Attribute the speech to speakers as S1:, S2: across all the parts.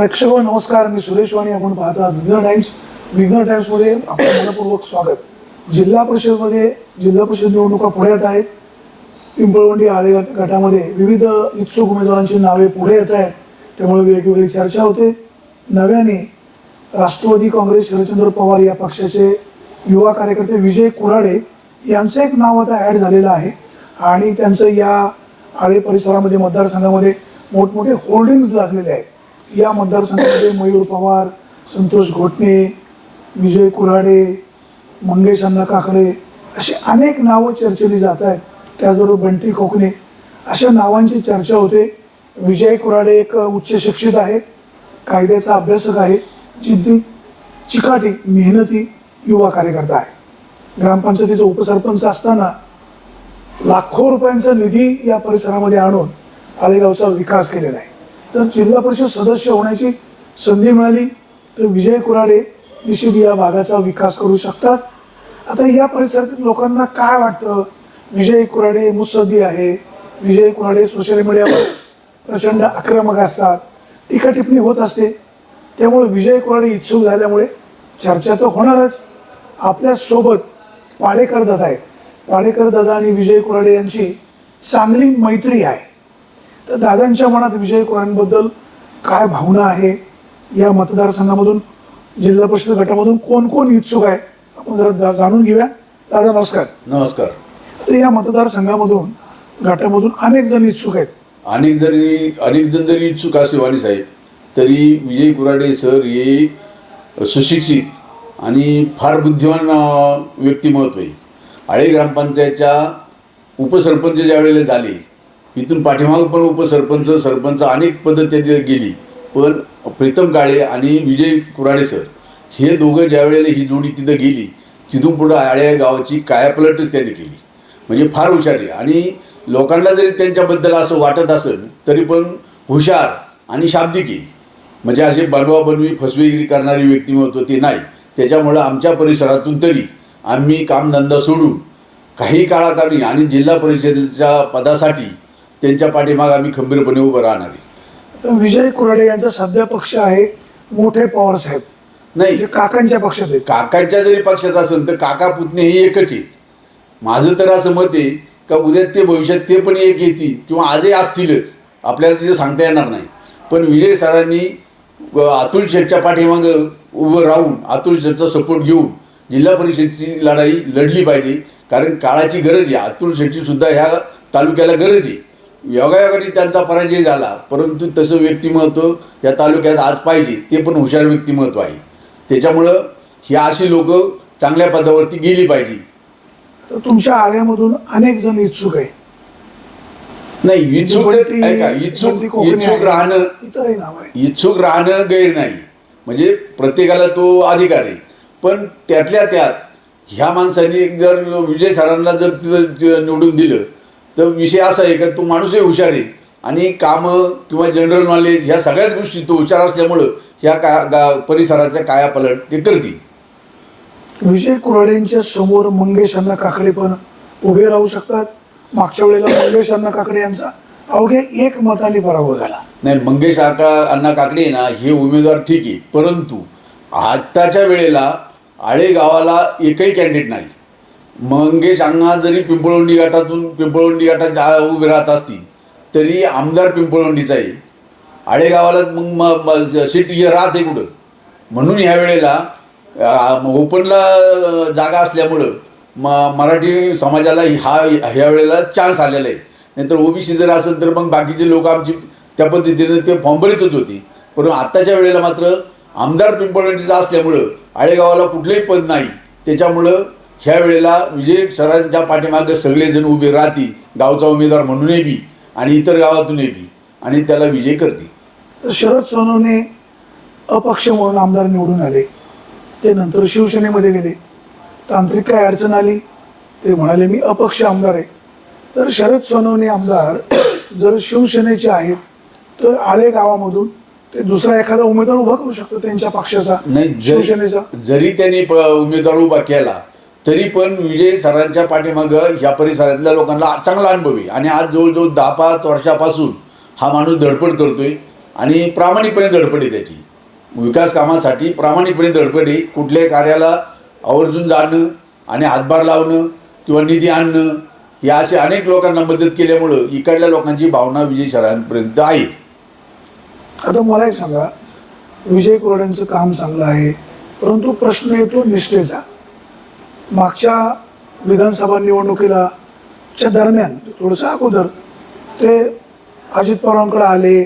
S1: प्रेक्षक नमस्कार. मी सुरेश वाणी. आपण पाहता विघ्न टाइम्स. विघ्न टाइम्समध्ये आपलं मनपूर्वक स्वागत. जिल्हा परिषदमध्ये जिल्हा परिषद निवडणुका पुढे येत आहेत. पिंपळवंडी आळे गटामध्ये विविध इच्छुक उमेदवारांची नावे पुढे येत आहेत. त्यामुळे वेगवेगळी चर्चा होते. नव्याने राष्ट्रवादी काँग्रेस शरदचंद्र पवार या पक्षाचे युवा कार्यकर्ते विजय कुराडे यांचं एक नाव आता ॲड झालेलं आहे. आणि त्यांचं या आळे परिसरामध्ये मतदारसंघामध्ये मोठमोठे होर्डिंग्ज लागलेले आहेत. या मतदारसंघामध्ये मयूर पवार संतोष घोटणे विजय कुऱ्हाडे मंगेश अण्णा काकडे अशी अनेक नावं चर्चेली जात आहेत. त्याचबरोबर बंटी खोकणे अशा नावांची चर्चा होते. विजय कुऱ्हाडे एक उच्च शिक्षित आहे कायद्याचा अभ्यासक आहे जिद्दी चिकाटी मेहनती युवा कार्यकर्ता आहे. ग्रामपंचायतीचा उपसरपंच असताना लाखो रुपयांचा निधी या परिसरामध्ये आणून आलेगावचा विकास केलेला आहे. तर जिल्हा परिषद सदस्य होण्याची संधी मिळाली. तर विजय कुराडे निश्चित या भागाचा विकास करू शकतात. आता या परिसरातील लोकांना काय वाटतं? विजय कुराडे मुसदी आहे. विजय कुराडे सोशल मीडियावर प्रचंड आक्रमक असतात. टीका टिप्पणी होत असते. त्यामुळे विजय कुराडे इच्छुक झाल्यामुळे चर्चा तर होणारच. आपल्यासोबत पाडेकर दादा आहेत. पाडेकर दादा आणि विजय कुराडे यांची चांगली मैत्री आहे. तर दादांच्या मनात विजय कुराडांबद्दल काय भावना आहे? या मतदारसंघामधून जिल्हा परिषद गटामधून कोण कोण इच्छुक आहे? आपण जरा जाणून घेऊया. दादा नमस्कार.
S2: नमस्कार.
S1: तर या मतदारसंघामधून गटामधून अनेक जण इच्छुक आहेत.
S2: अनेक जरी अनेक जण जरी इच्छुक असे वाणी साहेब तरी विजय कुराडे सर हे सुशिक्षित आणि फार बुद्धिमान व्यक्तिमत्व आहे. आळे ग्रामपंचायतच्या उपसरपंच ज्या वेळेला झाले इथून पाठीमाग पण उपसरपंच सरपंच अनेक पदं त्यांनी गेली. पण प्रीतम काळे आणि विजय कुराडे सर हे दोघं ज्यावेळेला ही जोडी तिथं गेली तिथून पुढं आळ्या गावाची कायापलटच त्यांनी केली. म्हणजे फार हुशार आहे. आणि लोकांना जरी त्यांच्याबद्दल असं वाटत असेल तरी पण हुशार आणि शाब्दिकी म्हणजे असे बनवा बनवी फसवेगिरी करणारी व्यक्तिमत्व ते नाही. त्याच्यामुळं आमच्या परिसरातून तरी आम्ही कामधंदा सोडून काही काळाकारणी आणि जिल्हा परिषदेच्या पदासाठी त्यांच्या पाठीमाग आम्ही खंबीरपणे उभं राहणार आहे.
S1: तर विजय कुराडे यांचा सध्या पक्ष आहे मोठे पवार साहेब.
S2: नाही.
S1: म्हणजे काकांच्या पक्षात आहेत.
S2: काकांच्या जरी पक्षात असेल तर काका पुतणे हे एकच आहेत. माझं तर असं मत आहे का उद्या ते भविष्यात ते पण एक येतील किंवा आजही असतीलच. आपल्याला तिथे सांगता येणार नाही. पण विजय सरांनी व अतुल शेठच्या पाठीमागं उभं राहून अतुल शेठचा सपोर्ट घेऊन जिल्हा परिषदेची लढाई लढली पाहिजे. कारण काळाची गरज आहे. अतुल शेठची सुद्धा ह्या तालुक्याला गरज आहे. योगायोगाने त्यांचा पराजय झाला. परंतु तसं व्यक्तिमत्व या तालुक्यात आज पाहिजे ते पण हुशार व्यक्तिमत्व आहे. त्याच्यामुळं ही अशी लोक चांगल्या पदावरती गेली पाहिजे.
S1: तर तुमच्या आळ्यामधून अनेक जण इच्छुक आहे.
S2: नाही इच्छुक ऐका इच्छुक इच्छुक. राहणं इच्छुक राहणं गैर नाही. म्हणजे प्रत्येकाला तो अधिकार आहे. पण त्यातल्या त्यात ह्या माणसाने जर विजय सरांना जर तिथं निवडून दिलं तर विषय असा आहे का तो माणूसही हुशार आहे. आणि कामं किंवा जनरल नॉलेज ह्या सगळ्याच गोष्टी तो हुशार असल्यामुळं ह्या का गा परिसराच्या कायापलट ते करतील.
S1: विजय कुऱ्हाडेंच्या समोर मंगेश अण्णा काकडे पण उभे राहू शकतात. मागच्या वेळेला मंगेश अण्णा काकडे यांचा अवघ्या एक मताने पराभव झाला.
S2: नाही मंगेश आका अण्णा काकडे ना हे उमेदवार ठीक आहे. परंतु आत्ताच्या वेळेला आळे गावाला एकही कॅन्डिडेट नाही. मंगेश अण्णा जरी पिंपळवंडी गटातून पिंपळवंडी गटात आ- उभे राहत असतील तरी आमदार पिंपळवंडीचा आहे आळेगावाला मग म- सीट हे राहते कुठं? म्हणून ह्या वेळेला ओपनला जागा असल्यामुळं म मराठी समाजाला हा ह्या वेळेला चान्स आलेला आहे. नाहीतर ओबीसी जर असेल तर मग बाकीचे लोक आमची त्या पद्धतीने ते फॉर्म भरीतच होती. परंतु आत्ताच्या वेळेला मात्र आमदार पिंपळवंडीचा असल्यामुळं आळेगावाला कुठलंही पद नाही. त्याच्यामुळं ह्या वेळेला विजय सरांच्या पाठीमागं सगळेजण उभे राहतील गावचा उमेदवार म्हणूनही बी आणि इतर गावातूनही बी. आणि त्याला विजय करतील.
S1: तर शरद सोनवणे अपक्ष म्हणून आमदार निवडून आले. ते नंतर शिवसेनेमध्ये गेले. तांत्रिक काय अडचण आली ते म्हणाले मी अपक्ष आमदार आहे. तर शरद सोनवणे आमदार जर शिवसेनेचे आहेत तर आळे गावामधून ते दुसरा एखादा उमेदवार उभा करू शकतो त्यांच्या पक्षाचा
S2: नाही
S1: शिवसेनेचा.
S2: जरी त्यांनी उमेदवार उभा केला तरी पण विजय सरांच्या पाठीमागं ह्या परिसरातल्या लोकांना चांगला अनुभव आहे. आणि आज जवळजवळ दहा पाच वर्षापासून हा माणूस धडपड करतोय आणि प्रामाणिकपणे धडपड आहे त्याची. विकास कामासाठी प्रामाणिकपणे धडपड आहे. कुठल्याही कार्याला आवर्जून जाणं आणि हातभार लावणं किंवा निधी आणणं या असे अनेक लोकांना मदत केल्यामुळं इकडल्या लोकांची भावना विजय सरांपर्यंत आहे.
S1: आता मलाही सांगा विजय कोरड्यांचं काम चांगलं आहे परंतु प्रश्न येतो निष्ठेचा. मागच्या विधानसभा निवडणुकीला च्या दरम्यान थोडंसं अगोदर ते अजित पवारांकडे आले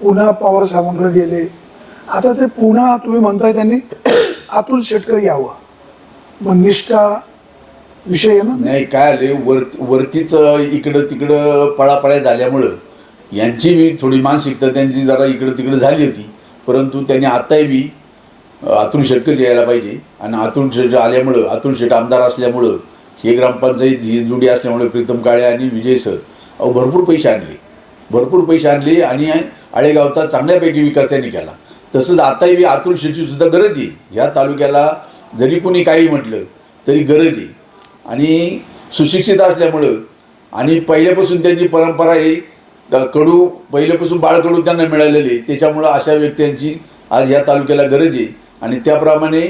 S1: पुन्हा पवार साहेबांकडे गेले. आता ते पुन्हा तुम्ही म्हणताय त्यांनी अतुल शेटकर यावं. मग निष्ठा विषय ना?
S2: नाही काय आले वर वरतीच इकडं तिकडं पळापळ्या झाल्यामुळं यांची बी थोडी मानसिकता त्यांची जरा इकडं तिकडं झाली होती. परंतु त्यांनी आताही बी अतुल शेटकर यायला पाहिजे. आणि अतुल शेट आल्यामुळं अतुल शेट आमदार असल्यामुळं हे ग्रामपंचायत ही जुडी असल्यामुळे प्रीतम काळे आणि विजय सर अहो भरपूर पैसे आणले. भरपूर पैसे आणले आणि आळेगावचा चांगल्यापैकी विकास त्यांनी केला. तसंच आताही बी अतुल शेटची सुद्धा गरज आहे. ह्या तालुक्याला जरी कोणी काही म्हटलं तरी गरज आहे. आणि सुशिक्षित असल्यामुळं आणि पहिल्यापासून त्यांची परंपरा आहे कडू पहिल्यापासून बाळकडू त्यांना मिळालेली आहे. त्याच्यामुळं अशा व्यक्त्यांची आज ह्या तालुक्याला गरज आहे. आणि त्याप्रमाणे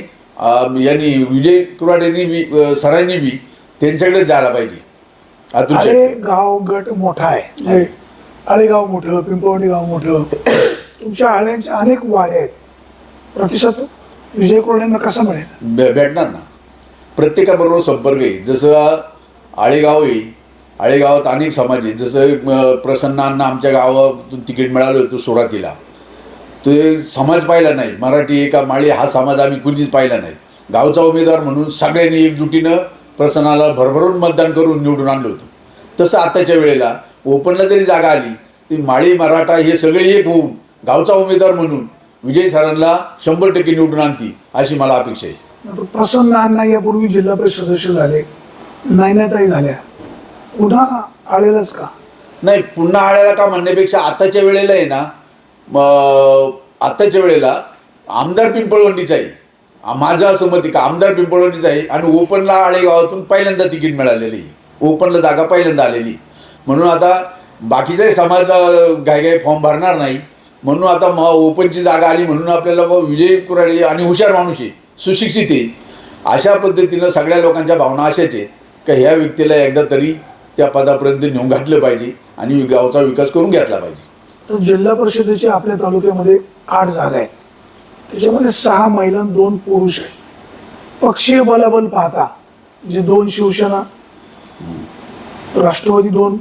S2: यांनी विजय कुराड यांनी बी अं, सरांनी बी त्यांच्याकडे जायला पाहिजे.
S1: आळे गाव गट मोठा आहे. आळेगाव मोठं पिंपवणी गाव मोठं. तुमच्या आळ्यांच्या अनेक वाड्या आहेत. प्रतिसाद विजय कोरड्यांना कसा मिळेल?
S2: भेटणार ना. प्रत्येकाबरोबर संपर्क आहे. जसं आळेगाव आहे. आळेगावात अनेक समाज आहे जसं प्रसन्नांना आमच्या गावातून तिकीट मिळालं होतं सुरुवातीला. ते समाज पाहिला नाही. मराठी एका माळी हा समाज आम्ही कुणीच पाहिला नाही. गावचा उमेदवार म्हणून सगळ्यांनी एकजुटीनं प्रसन्नाला भरभरून मतदान करून निवडून आणलं होतं. तसं आताच्या वेळेला ओपनला जरी जागा आली ती माळी मराठा हे सगळे एक होऊन गावचा उमेदवार म्हणून विजय सरांना शंभर टक्के निवडून आणतील अशी मला अपेक्षा आहे.
S1: प्रसन्न अण्णा यापूर्वी जिल्हा परिषद सदस्य झाले नायनाताई झाल्या. पुन्हा आळेलाच का?
S2: नाही पुन्हा आळ्याला का म्हणण्यापेक्षा आताच्या वेळेला आहे ना आत्ताच्या वेळेला आमदार पिंपळवंडीचा आहे. आ- माझं असं मत आहे का आमदार पिंपळवंडीचा आहे आणि ओपनला आळेगावातून पहिल्यांदा तिकीट मिळालेली आहे. ओपनला जागा पहिल्यांदा आलेली म्हणून आता बाकीचाही समाज अं, घाईघाई फॉर्म भरणार नाही. म्हणून आता म ओपनची जागा आली म्हणून आपल्याला विजय कुराडे आणि हुशार माणूस आहे सुशिक्षित आहे. अशा पद्धतीनं सगळ्या लोकांच्या भावना अशाच आहेत का ह्या व्यक्तीला एकदा तरी त्या पदापर्यंत नेऊन घातलं पाहिजे आणि गावचा विकास करून घेतला पाहिजे.
S1: तर जिल्हा परिषदेचे आपल्या तालुक्यामध्ये आठ जागा आहेत. त्याच्यामध्ये सहा महिला दोन पुरुष आहेत. पक्षीय बलाबल पाहता म्हणजे दोन शिवसेना राष्ट्रवादी दोन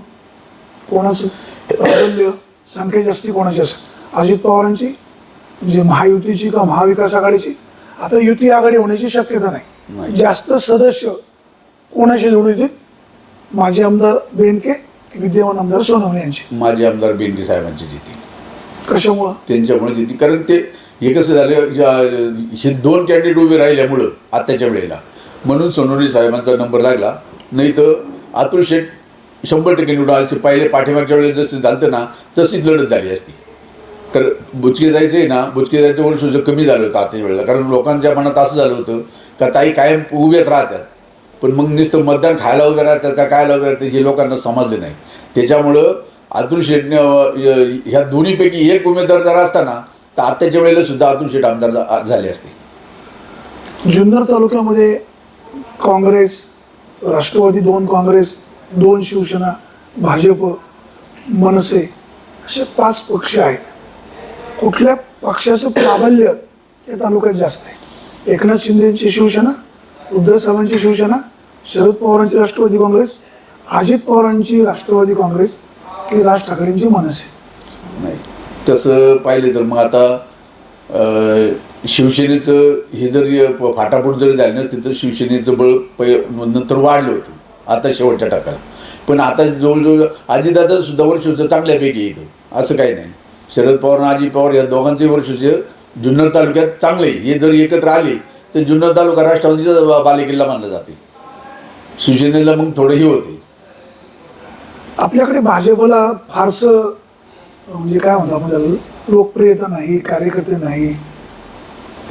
S1: कोणाचं प्राबल्य संख्या जास्ती कोणाची असेल? अजित पवारांची म्हणजे महायुतीची का महाविकास आघाडीची? आता युती आघाडी होण्याची शक्यता नाही. जास्त सदस्य कोणाशी जोडून येतील? माजी आमदार बेनके विद्यमान आमदार सोनवणे यांची.
S2: माजी आमदार बेनके साहेबांची जिती
S1: कशामुळं?
S2: त्यांच्यामुळे जिती कारण ते हे कसं झालं हे दोन कॅन्डिडेट उभे राहिल्यामुळं आत्ताच्या वेळेला. म्हणून सोनवणे साहेबांचा नंबर लागला. नाही तर अतुल शेठ शंभर टक्के निवडून आले. पहिले पाठीमागच्या वेळेला जसं झालं ना तशीच लढत झाली असती. तर बुचके जायचं आहे ना बुचके जायचं वर्ष कमी झालं होतं आताच्या वेळेला. कारण लोकांच्या मनात असं झालं होतं का ताई कायम उभ्याच राहतात. पण मग नुसतं मतदान खायला वगैरे त्याचा काय वगैरे ते हे लोकांना समजले नाही. त्याच्यामुळं अतुल शेटने ह्या दोन्हीपैकी एक उमेदवार जर असताना तर आत्ताच्या वेळेला सुद्धा अतुल शेट आमदार झाले असते.
S1: जुन्नर तालुक्यामध्ये काँग्रेस राष्ट्रवादी दोन काँग्रेस दोन शिवसेना भाजप मनसे असे पाच पक्ष आहेत. कुठल्या पक्षाचं प्राबल्य त्या तालुक्यात जास्त आहे? एकनाथ शिंदेची शिवसेना उद्धव साहेबांची शिवसेना शरद पवारांची राष्ट्रवादी काँग्रेस अजित पवारांची राष्ट्रवादी काँग्रेस की राज ठाकरेंची मनसे.
S2: नाही तसं पाहिलं तर मग आता शिवसेनेचं हे जरी फाटाफूट जरी झाली नसती तर शिवसेनेचं बळ पै नंतर वाढलं होतं आता शेवटच्या टप्प्याला. पण आता जवळजवळ अजितदादा सुद्धा वर्षाचं चांगल्यापैकी येतं असं काही नाही. शरद पवार आणि अजित पवार या दोघांचे वर्षाचे जुन्नर तालुक्यात चांगले आहे. हे जर एकत्र आले तर जुन्नर तालुका राष्ट्रवादीचा बालेकिल्ला मानला जाते. शिवसेनेला मग थोडं होते.
S1: आपल्याकडे भाजपला फारसं म्हणजे काय म्हणतो आपण त्याला लोकप्रियता नाही कार्यकर्ते नाही.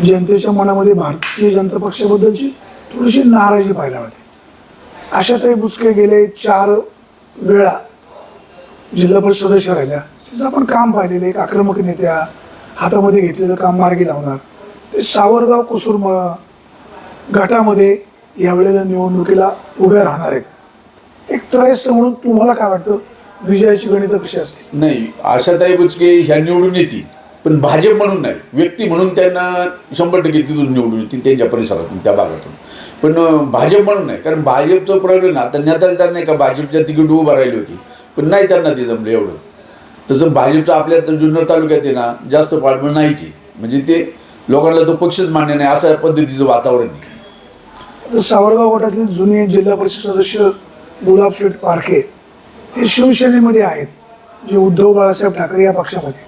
S1: जनतेच्या मनामध्ये भारतीय जनता पक्षाबद्दलची थोडीशी नाराजी पाहायला मिळते. अशातही बुचके गेले चार वेळा जिल्हा परिषद सदस्य राहिल्या. त्याचं आपण काम पाहिलेलं एक आक्रमक नेत्या हातामध्ये घेतलेलं काम मार्गी लावणार. ते सावरगाव कुसुर गटामध्ये यावेळेला निवडणुकीला उभे राहणार आहेत. एक त्रयस्थ म्हणून तुम्हाला काय वाटतं? विजयाची गणित कशी असतील?
S2: नाही आशाताई बुचके ह्या निवडून येतील पण भाजप म्हणून नाही व्यक्ती म्हणून त्यांना शंभर टक्के तिथून निवडून येतील त्यांच्या परिसरातून त्या भागातून. पण भाजप म्हणून नाही कारण भाजपचं प्रॉब्लेम ना आता नेता नाही का भाजपच्या तिकीट उभं राहिली होती पण नाही त्यांना ते जमलं एवढं. तसं भाजपचं आपल्या तर जुन्नर तालुक्यात आहे ना जास्त पाठबळ नाहीची म्हणजे ते लोकांना तो पक्षच मान्य नाही अशा पद्धतीचं वातावरण आहे.
S1: तर सावरगाव गटातले जुने जिल्हा परिषद सदस्य गुलाब शेठ पारखे हे शिवसेनेमध्ये आहेत जे उद्धव बाळासाहेब ठाकरे या पक्षामध्ये.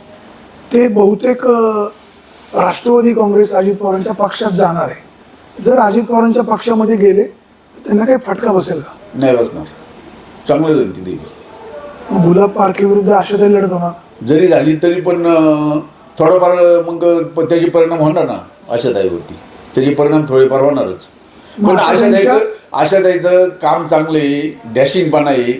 S1: ते बहुतेक राष्ट्रवादी काँग्रेस अजित पवारांच्या पक्षात जाणार आहे. जर अजित पवारांच्या पक्षामध्ये गेले तर त्यांना काही फटका बसेल का?
S2: नाही बसणार. चांगलं ती देवी
S1: गुलाब पारखे विरुद्ध आशाताई लढत होणार.
S2: जरी झाली तरी पण अं, थोडंफार मग प- त्याचे परिणाम होणार ना आशाताईवरती त्याचे परिणाम थोडेफार होणारच. पण
S1: मग
S2: आशाताईचं आशाताईचं काम चांगलं आहे डॅशिंगपणा आहे.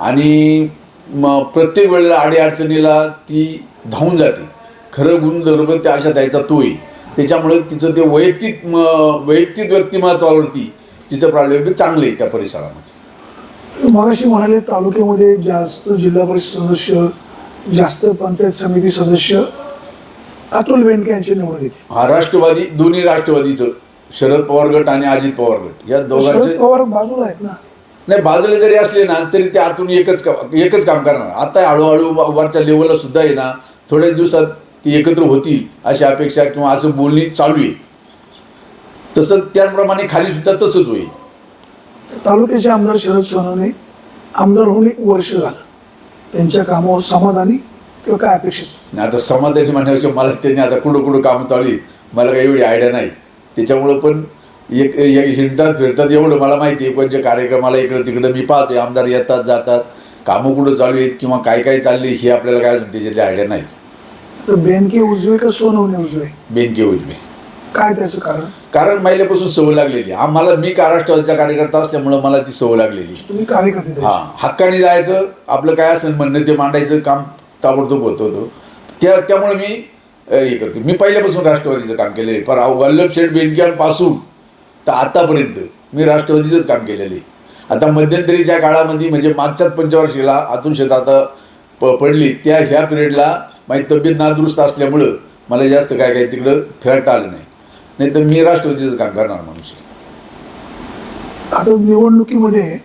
S2: आणि म प्रत्येक वेळेला अडीअडचणीला ती धावून जाते. खरं गुणधर्म त्या आशाताईचा तो आहे. त्याच्यामुळे तिचं ते वैयक्तिक म वैयक्तिक व्यक्तिमत्वावरती तिचं प्रॉब्लेम चांगलं आहे त्या परिसरामध्ये.
S1: मगाशी म्हणाले तालुक्यामध्ये जास्त जिल्हा परिषद सदस्य जास्त पंचायत समिती सदस्य अतुल बेनके यांचे निवडून येते
S2: हा राष्ट्रवादी दोन्ही राष्ट्रवादीचं. शरद पवार गट आणि अजित पवार गट. या
S1: शरद
S2: दोघांचे
S1: पवार बाजूला आहेत ना.
S2: नाही बाजूला जरी असले ना तरी ते आतून एकच काम एकच काम करणार. आता हळूहळू वरच्या लेवलला सुद्धा आहे ना थोड्या दिवसात ती एकत्र होतील अशी अपेक्षा किंवा असं बोलणी चालू आहे. तसं त्याचप्रमाणे खाली सुद्धा तसंच होईल.
S1: तालुक्याचे आमदार शरद सोनवणे आमदार होऊन एक वर्ष झालं. त्यांच्या कामावर समाधानी किंवा काय अपेक्षित?
S2: आता समाजाची म्हणण्यापेक्षा मला त्यांनी आता कुठं कुठं कामं चालू आहेत. मला काही एवढी आयडिया नाही. त्याच्यामुळं पण एक हिंडतात फिरतात एवढं मला माहिती आहे. पण जे कार्यक्रमाला इकडं तिकडं मी पाहते आमदार येतात जातात. कामं कुठं चालू आहेत किंवा काय काय चालली हे आपल्याला काय त्याच्यातली आयडिया नाही.
S1: तर बेनके उजवे का सोनवणे उजवे?
S2: बेनके उजवे.
S1: काय त्याचं कारण?
S2: कारण महिल्यापासून सवय लागलेली. आम्हाला मी महाराष्ट्राचा कार्यकर्ता असल्यामुळं मला ती सवय लागलेली
S1: तुम्ही कार्यकर्ते त्याचे.
S2: हा. हक्काने जायचं आपलं काय असेल म्हणणं ते मांडायचं काम ताबडतोब होत होतं. त्या त्यामुळे मी हे करतो. मी पहिल्यापासून राष्ट्रवादीचं काम केलं आहे पर वल्लभ शेठ बेनक्यांपासून तर आतापर्यंत मी राष्ट्रवादीचंच काम केलेलं आहे. आता मध्यंतरीच्या काळामध्ये म्हणजे मागच्याच पंचवर्षीला आतून शेत आता प पडली त्या ह्या पिरियडला माझी तब्येत नादुरुस्त असल्यामुळं मला जास्त काय काय तिकडं फिरकता आलं नाही. नाही तर मी राष्ट्रवादीचं काम करणार माणूस.
S1: आता निवडणुकीमध्ये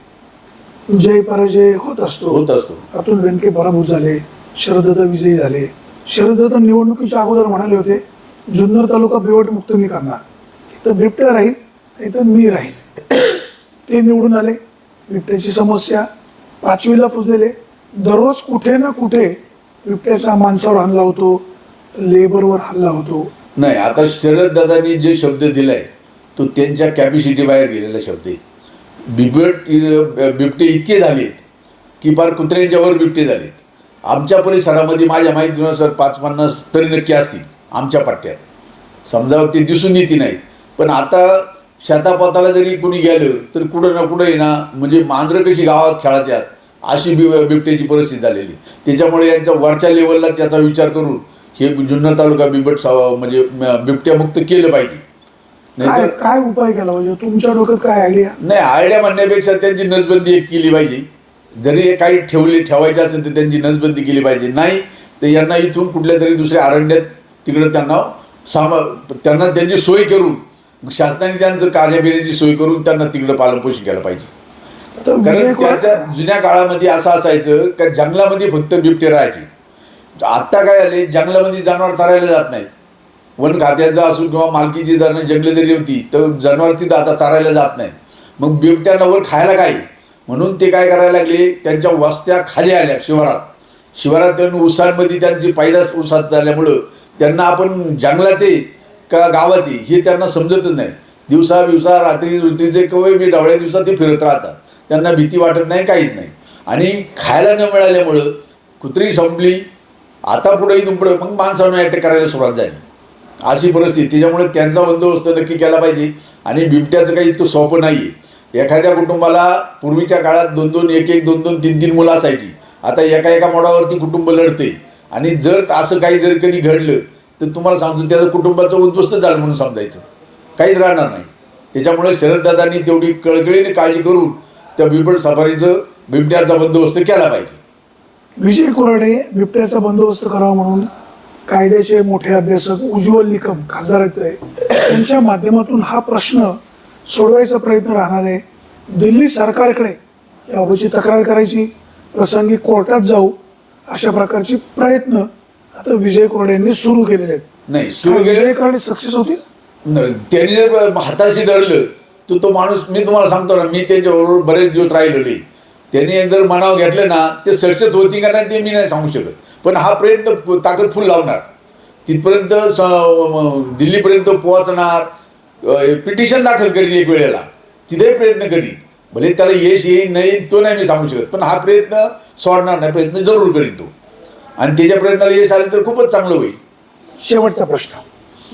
S1: जय पराजय होत असतो.
S2: होत असतो.
S1: अतुल बेनके पराभूत झाले शरदत्त विजयी झाले. शरदत्त निवडणुकीच्या अगोदर म्हणाले होते जुन्नर तालुका बिवट मुक्त मी करणार. तर बिबट्या राहील नाही तर मी राहील. ते निवडून आले. बिबट्याची समस्या पाचवीला पुजलेले. दररोज कुठे ना कुठे बिबट्याचा माणसावर हल्ला होतो लेबरवर हल्ला होतो.
S2: नाही आता शरद दादांनी जे शब्द दिलाय तो त्यांच्या कॅपॅसिटी बाहेर गेलेला शब्द आहे. बिबट बिबटे इतके झालेत की फार कुत्र्यांच्यावर बिबटे झालेत. आमच्या परिसरामध्ये माझ्या माहितीनुसार पाच पन्नास तरी नक्की असतील आमच्या पट्ट्यात. समजा ते दिसून येते नाही. पण आता शेतापाताला जरी कोणी गेलं तर कुठं ना कुठं ना म्हणजे मांजरं कशी गावात खेळत यात अशी बि बिबट्याची परिस्थिती झालेली. त्याच्यामुळे यांच्या वरच्या लेवलला त्याचा विचार करून हे जुन्नर तालुका बिबट म्हणजे बिबट्यामुक्त केलं पाहिजे. नाहीतर
S1: काय उपाय केला पाहिजे? तुमच्या डोक्यात काय आयडिया
S2: नाही आयडिया म्हणण्यापेक्षा त्यांची नसबंदी एक केली पाहिजे. जरी हे काही ठेवले ठेवायचे असेल तर त्यांची नसबंदी केली पाहिजे. नाही तर यांना इथून कुठल्या तरी दुसऱ्या अरण्यात तिकडं त्यांना सामा त्यांना त्यांची सोय करून शासनाने त्यांचं कार्याबिण्याची सोय करून त्यांना तिकडं पालनपोषण केलं पाहिजे. कारण त्याच्या जुन्या काळामध्ये असं असायचं का जंगलामध्ये फक्त बिबटे राहायचे. आत्ता काय झाले जंगलामध्ये जनावर चरायला जात नाही वन खात्याचं असो किंवा मालकीची जण जंगलं जरी होती तर जनावर तिथं आता चारायला जात नाही मग बिबट्यांना वर खायला काय? म्हणून ते काय करायला लागले? त्यांच्या वस्त्या खाली आल्या शिवारात. शिवारात त्यांनी उसांमध्ये त्यांची पैदास उसात झाल्यामुळं त्यांना आपण जंगलात का गावात आहे हे त्यांना समजतच नाही. दिवसा दिवसा रात्री रात्रीचे कवय मी डावळ्या दिवसात ते फिरत राहतात. त्यांना भीती वाटत नाही काहीच नाही. आणि खायला न मिळाल्यामुळं कुत्री संपली आता पुढेही इथून मग माणसानं अटॅक करायला सुरुवात झाली. अशी परिस्थिती. त्याच्यामुळे त्यांचा बंदोबस्त नक्की केला पाहिजे. आणि बिबट्याचं काही इतकं सोपं नाही आहे एखाद्या कुटुंबाला पूर्वीच्या काळात दोन दोन एक एक दोन दोन तीन तीन मुलं असायची. आता एका एका मोडावरती कुटुंब लढते आणि जर असं काही जर कधी घडलं तर तुम्हाला सांगतो त्याचं कुटुंबाचं उद्ध्वस्त झालं म्हणून समजायचं. काहीच राहणार नाही. त्याच्यामुळे शरददादांनी तेवढी कळकळीने काळजी करून त्या बिबट सफारीचं बिबट्याचा बंदोबस्त केला पाहिजे.
S1: विजय कोराडे बिबट्याचा बंदोबस्त करावा म्हणून कायद्याचे मोठे अभ्यासक उज्ज्वल निकम खासदार आहेत त्यांच्या माध्यमातून हा प्रश्न सोडवायचा प्रयत्न राहणार आहे. दिल्ली सरकारकडे याबाबतची तक्रार करायची प्रसंगी कोर्टात जाऊ अशा प्रकारचे प्रयत्न आता विजय कोरडे यांनी सुरू केलेले आहेत.
S2: नाही सुरू
S1: विजय कोरडे सक्सेस होतील?
S2: त्यांनी जर हाताशी धरलं तर तो माणूस मी तुम्हाला सांगतो ना मी त्यांच्याबरोबर बरेच दिवस राहिलेले. त्यांनी जर मनावर घेतलं ना ते सक्सेस होती का नाही ते मी नाही सांगू शकत. पण हा प्रयत्न ताकद फुल लावणार. तिथपर्यंत दिल्लीपर्यंत पोहोचणार. पिटिशन दाखल करील एक वेळेला. तिथेही प्रयत्न करील भले त्याला यश येईल नाही तो नाही मी सांगू शकत. पण हा प्रयत्न सोडणार नाही प्रयत्न जरूर करील तो. आणि त्याच्या प्रयत्नाला यश आले तर खूपच चांगलं होईल.
S1: शेवटचा प्रश्न.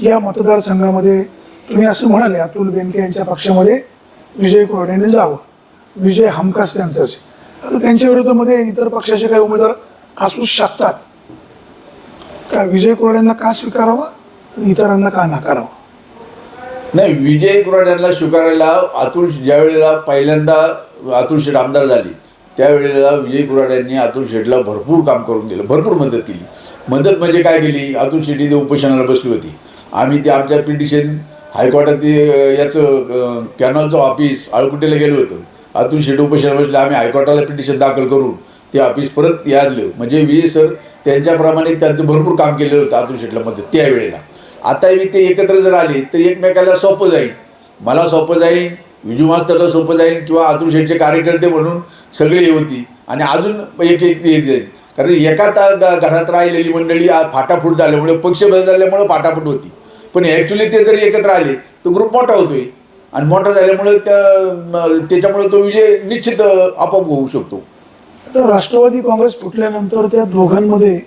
S1: या मतदारसंघामध्ये तुम्ही असं म्हणाले अतुल बेनके यांच्या पक्षामध्ये विजय कोरडेने जावं. विजय हमखास त्यांचाच. आता त्यांच्या विरोधामध्ये इतर पक्षाचे काही उमेदवार असू शकतात. का विजय कोरड्यांना का स्वीकारावा आणि इतरांना का नाकारावा?
S2: नाही विजय कुराड स्वीकारायला अतुल ज्यावेळेला पहिल्यांदा अतुल शेठ आमदार झाली त्यावेळेला विजय गुराड्यांनी अतुल शेठला भरपूर काम करून दिलं भरपूर मदत केली. मदत म्हणजे काय केली? अतुल शेट्टी ते उपोषणाला बसली होती. आम्ही ते आमच्या पिटिशन हायकोर्टात ते याचं कॅनॉलचं ऑफिस आळकुटेला गेलो होतं. अतुल शेठ उपोषणाला बसले आम्ही हायकोर्टाला पिटिशन दाखल करून ते ऑफिस परत यादलं. म्हणजे विजय सर त्यांच्याप्रमाणे त्यांचं भरपूर काम केलेलं होतं अतुल शेठला मदत त्यावेळेला. आता मी ते एकत्र जर आले तर एकमेकाला सोपं जाईल. मला सोपं जाईल विजू मास्तरला सोपं जाईल किंवा अतुल शेठचे कार्यकर्ते म्हणून सगळे होती आणि अजून एक एक जाईल कारण एका ता- घरात राहिलेली मंडळी फाटाफूट झाल्यामुळे पक्ष बदल झाल्यामुळं फाटाफूट होती. पण ॲक्च्युली ते जर एकत्र आले तर ग्रुप मोठा होतोय. आणि मोठा झाल्यामुळे त्या त्याच्यामुळे तो विजय निश्चित आपोआप होऊ शकतो.
S1: आता राष्ट्रवादी काँग्रेस फुटल्यानंतर त्या दोघांमध्ये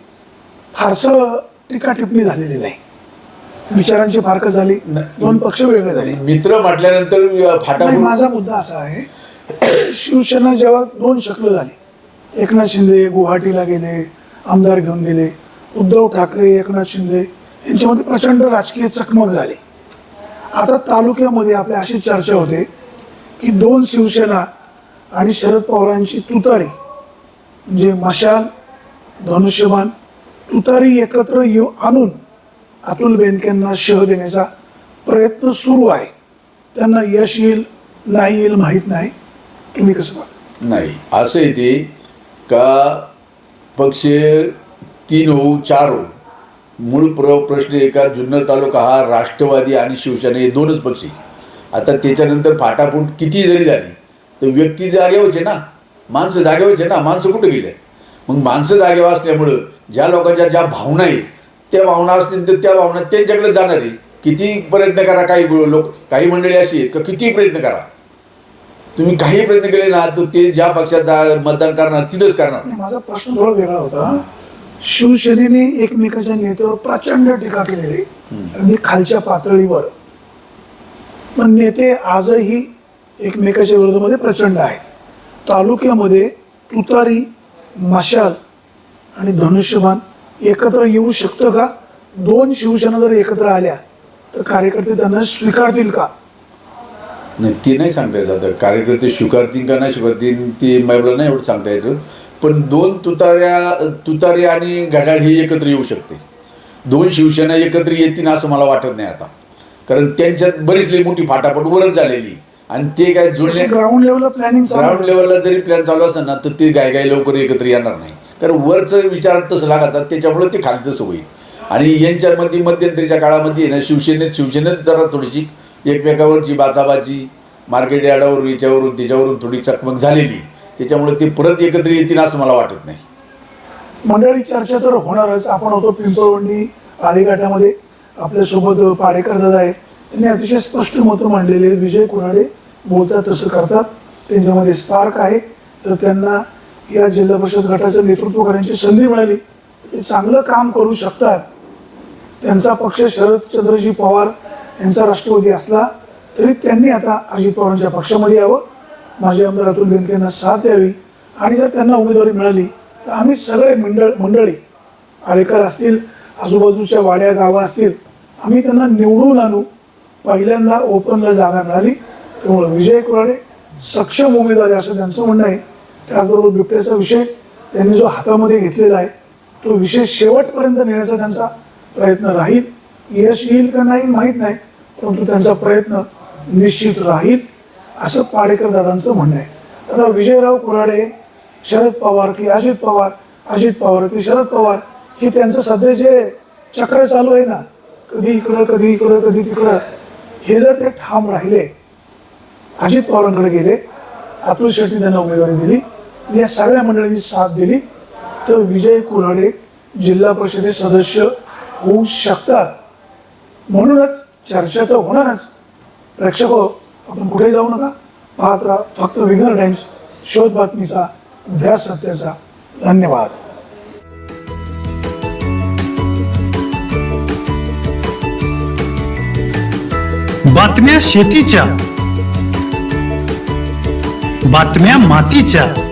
S1: फारसं टीका टिप्पणी झालेली नाही. विचारांची फारकत झाली दोन पक्ष वेगळे झाले.
S2: मित्र म्हटल्यानंतर
S1: नाही माझा मुद्दा असा आहे शिवसेना जेव्हा दोन शक्ल झाली एकनाथ शिंदे गुवाहाटीला गेले आमदार घेऊन गेले उद्धव ठाकरे एकनाथ शिंदे यांच्यामध्ये प्रचंड राजकीय चकमक झाली. आता तालुक्यामध्ये आपल्या अशी चर्चा होते की दोन शिवसेना आणि शरद पवारांची तुतारी म्हणजे मशाल धनुष्यबाण तुतारी एकत्र येऊ आणून अतुल बेनकेंना शह देण्याचा प्रयत्न सुरू आहे. त्यांना यश येईल नाही येईल माहीत नाही. तुम्ही कसं बघा
S2: नाही. असं येते का पक्ष तीन होऊ चार हो मूळ प्र प्रश्न एका जुन्नर तालुका हा राष्ट्रवादी आणि शिवसेना हे दोनच पक्ष आता त्याच्यानंतर फाटाफूट किती जरी झाली तर व्यक्ती जागेवरचे ना. माणसं जागेवरचे ना. माणसं कुठं गेले? मग माणसं जागेवर असल्यामुळं ज्या लोकांच्या ज्या भावना आहेत त्या भावना असतील तर त्या भावना त्यांच्याकडे जाणार आहे. किती प्रयत्न करा काही लोक काही मंडळी अशी आहेत का किती प्रयत्न करा. तुम्ही काही प्रयत्न केले ना तर ते ज्या पक्षात मतदान करणार तिथंच करणार.
S1: माझा प्रश्न थोडा वेगळा होता. शिवसेनेने एकमेकाच्या नेत्यावर प्रचंड टीका केलेली. अगदी खालच्या पातळीवर. पण नेते आजही एकमेकाच्या विरोधामध्ये प्रचंड आहे तालुक्यामध्ये तुतारी मशाल आणि धनुष्यबाण एकत्र येऊ शकतं का? दोन शिवसेना जर एकत्र आल्या तर कार्यकर्ते त्यांना स्वीकारतील का?
S2: नाही ते नाही सांगता येत आता. कार्यकर्ते स्वीकारतील का नाही स्वीकारतील ते मला नाही एवढं सांगता यायचं पण दोन तुताऱ्या तुतारी आणि घड्याळ हे एकत्र येऊ शकते. दोन शिवसेना एकत्र येतील असं मला वाटत नाही आता. कारण त्यांच्यात बरीच लई मोठी फाटाफट वरच झालेली. आणि ते काय जुळणे
S1: ग्राउंड लेवलला प्लॅनिंग
S2: ग्राउंड लेवलला जरी प्लॅन चालू असेल ना तर ते गाय गाय लवकर एकत्र येणार नाही. कारण वरचं विचार तसं लागतात त्याच्यामुळे ते खाली तसं होईल. आणि यांच्यामध्ये मध्यंतरीच्या काळामध्ये ना शिवसेनेत शिवसेनेत जरा थोडीशी एकमेकावरची बाचाबाची मार्केट याडावरून याच्यावरून त्याच्यावरून थोडी चकमक झालेली. त्याच्यामुळे ते परत एकत्र येतील असं मला वाटत नाही.
S1: मंडळी चर्चा तर होणारच. आपण होतो पिंपळवंडी आलेघाटामध्ये. आपल्यासोबत पाडेकर दादा आहे त्यांनी अतिशय स्पष्ट मतं मांडलेले आहेत. विजय कुराडे बोलतात तसं करतात. त्यांच्यामध्ये स्पार्क आहे. तर त्यांना या जिल्हा परिषद गटाचं नेतृत्व करण्याची संधी मिळाली. ते चांगलं काम करू शकतात. त्यांचा पक्ष शरदचंद्रजी पवार यांचा राष्ट्रवादी असला तरी त्यांनी आता अजित पवारांच्या पक्षामध्ये यावं. माजी आमदार अतुल बेनके यांना साथ द्यावी. आणि जर त्यांना उमेदवारी मिळाली तर आम्ही सगळे मंडळ मंडळी आळेकर असतील आजूबाजूच्या वाड्या गावं असतील आम्ही त्यांना निवडून आणू. पहिल्यांदा ओपनला जागा मिळाली त्यामुळे विजय कुराडे सक्षम उमेदवार असं त्यांचं म्हणणं आहे. त्याचबरोबर बिबट्याचा विषय त्यांनी जो हातामध्ये घेतलेला आहे तो विषय शेवटपर्यंत नेण्याचा त्यांचा प्रयत्न राहील. यश येईल का नाही माहीत नाही परंतु त्यांचा प्रयत्न निश्चित राहील असं पाडेकर दादांचं म्हणणं आहे. आता विजयराव कुराडे शरद पवार की अजित पवार अजित पवार की शरद पवार हे त्यांचं सध्या जे चक्र चालू आहे ना कधी इकडं कधी इकडं कधी तिकडं हे जर ते ठाम राहिले अजित पवारांकडे गेले अतुल शेट्टी त्यांना उमेदवारी दिली या सगळ्या मंडळींनी साथ दिली. तर विजय कुऱ्हाडे जिल्हा परिषदेचे सदस्य होऊ शकतात. म्हणूनच चर्चा तर होणारच. प्रेक्षक हो, आपण कुठे जाऊ नका. पाहत राहा फक्त विघ्न टाइम्स शोध बातमीचा ध्या सत्याचा. धन्यवाद.
S3: बातम्या शेतीच्या बातम्या मातीच्या